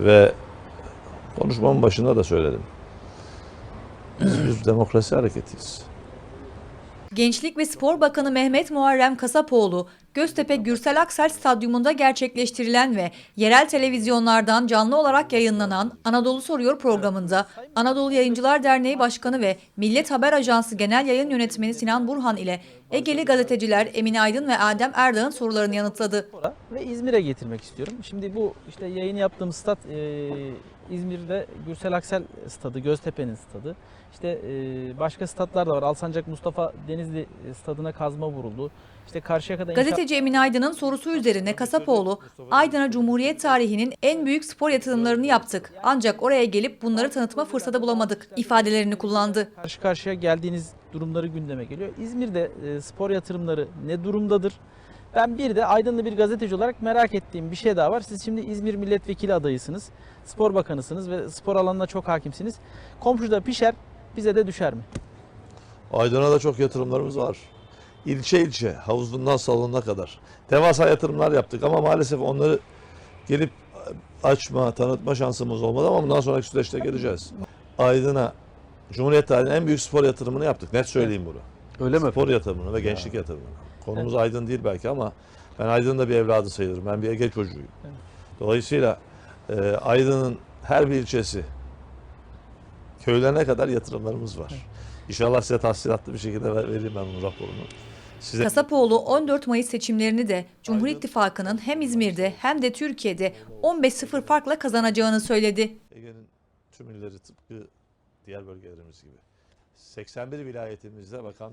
Ve konuşmamın başında da söyledim. Biz bir demokrasi hareketiyiz. Gençlik ve Spor Bakanı Mehmet Muharrem Kasapoğlu, Göztepe Gürsel Aksel Stadyumunda gerçekleştirilen ve yerel televizyonlardan canlı olarak yayınlanan Anadolu Soruyor programında Anadolu Yayıncılar Derneği Başkanı ve Millet Haber Ajansı Genel Yayın Yönetmeni Sinan Burhan ile Egeli gazeteciler Emine Aydın ve Adem Erdağ'ın sorularını yanıtladı. Ve İzmir'e getirmek istiyorum. Şimdi bu işte yayını yaptığım stat e, İzmir'de Gürsel Aksel stadı, Göztepe'nin stadı. İşte e, başka statlar da var. Alsancak Mustafa Denizli stadına kazma vuruldu. İşte Karşıyaka'da inşaat- Gazeteci Emine Aydın'ın sorusu üzerine Kasapoğlu, Aydın'a Cumhuriyet tarihinin en büyük spor yatırımlarını yaptık. Ancak oraya gelip bunları tanıtma fırsatı bulamadık ifadelerini kullandı. karşı karşıya geldiğiniz durumları gündeme geliyor. İzmir'de e, spor yatırımları ne durumdadır? Ben bir de Aydınlı bir gazeteci olarak merak ettiğim bir şey daha var. Siz şimdi İzmir milletvekili adayısınız. Spor bakanısınız ve spor alanına çok hakimsiniz. Komşuda pişer, bize de düşer mi? Aydın'a da çok yatırımlarımız var. İlçe ilçe, havuzundan salonuna kadar. Devasa yatırımlar yaptık ama maalesef onları gelip açma, tanıtma şansımız olmadı ama bundan sonraki süreçte geleceğiz. Aydın'a Cumhuriyet tarihinin en büyük spor yatırımını yaptık. Net söyleyeyim bunu. Öyle Spor yatırımını ve gençlik yatırımını. Konumuz Aydın değil belki ama ben Aydın'ın da bir evladı sayılırım. Ben bir Ege çocuğuyum. Evet. Dolayısıyla e, Aydın'ın her bir ilçesi köylerine kadar yatırımlarımız var. İnşallah size tahsilatlı bir şekilde ver- vereyim ben bunun raporunu. Size Kasapoğlu 14 Mayıs seçimlerini de Cumhur İttifakı'nın hem İzmir'de hem de Türkiye'de 15-0 farkla kazanacağını söyledi. Ege'nin tüm illeri tıpkı diğer bölgelerimiz gibi. 81 vilayetimizde bakan